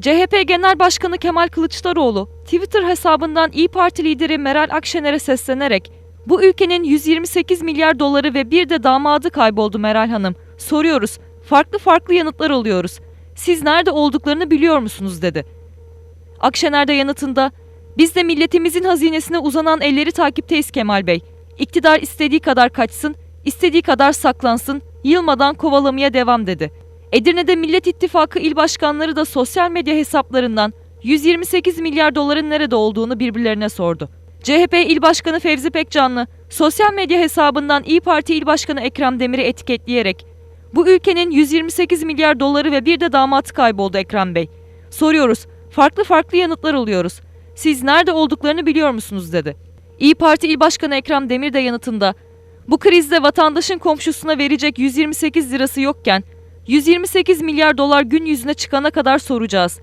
CHP Genel Başkanı Kemal Kılıçdaroğlu, Twitter hesabından İyi Parti lideri Meral Akşener'e seslenerek, bu ülkenin 128 milyar doları ve bir de damadı kayboldu Meral Hanım. Soruyoruz, farklı farklı yanıtlar alıyoruz. Siz nerede olduklarını biliyor musunuz dedi. Akşener de yanıtında, biz de milletimizin hazinesine uzanan elleri takipteyiz Kemal Bey. İktidar istediği kadar kaçsın, istediği kadar saklansın, yılmadan kovalamaya devam dedi. Edirne'de Millet İttifakı il başkanları da sosyal medya hesaplarından 128 milyar doların nerede olduğunu birbirlerine sordu. CHP İl Başkanı Fevzi Pekcanlı, sosyal medya hesabından İyi Parti İl Başkanı Ekrem Demir'i etiketleyerek, bu ülkenin 128 milyar doları ve bir de damatı kayboldu Ekrem Bey. Soruyoruz, farklı farklı yanıtlar alıyoruz. Siz nerede olduklarını biliyor musunuz dedi. İyi Parti İl Başkanı Ekrem Demir de yanıtında, bu krizde vatandaşın komşusuna verecek 128 lirası yokken 128 milyar dolar gün yüzüne çıkana kadar soracağız.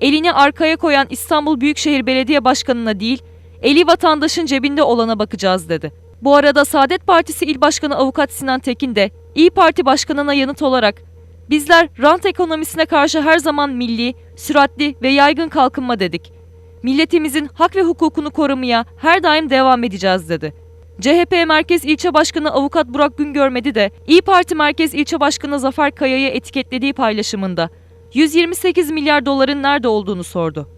Elini arkaya koyan İstanbul Büyükşehir Belediye Başkanı'na değil, eli vatandaşın cebinde olana bakacağız dedi. Bu arada Saadet Partisi İl Başkanı Avukat Sinan Tekin de İyi Parti Başkanı'na yanıt olarak Bizler rant ekonomisine karşı her zaman milli, süratli ve yaygın kalkınma dedik. Milletimizin hak ve hukukunu korumaya her daim devam edeceğiz dedi. CHP Merkez İlçe Başkanı Avukat Burak Güngörmedi de İyi Parti Merkez İlçe Başkanı Zafer Kaya'yı etiketlediği paylaşımında 128 milyar doların nerede olduğunu sordu.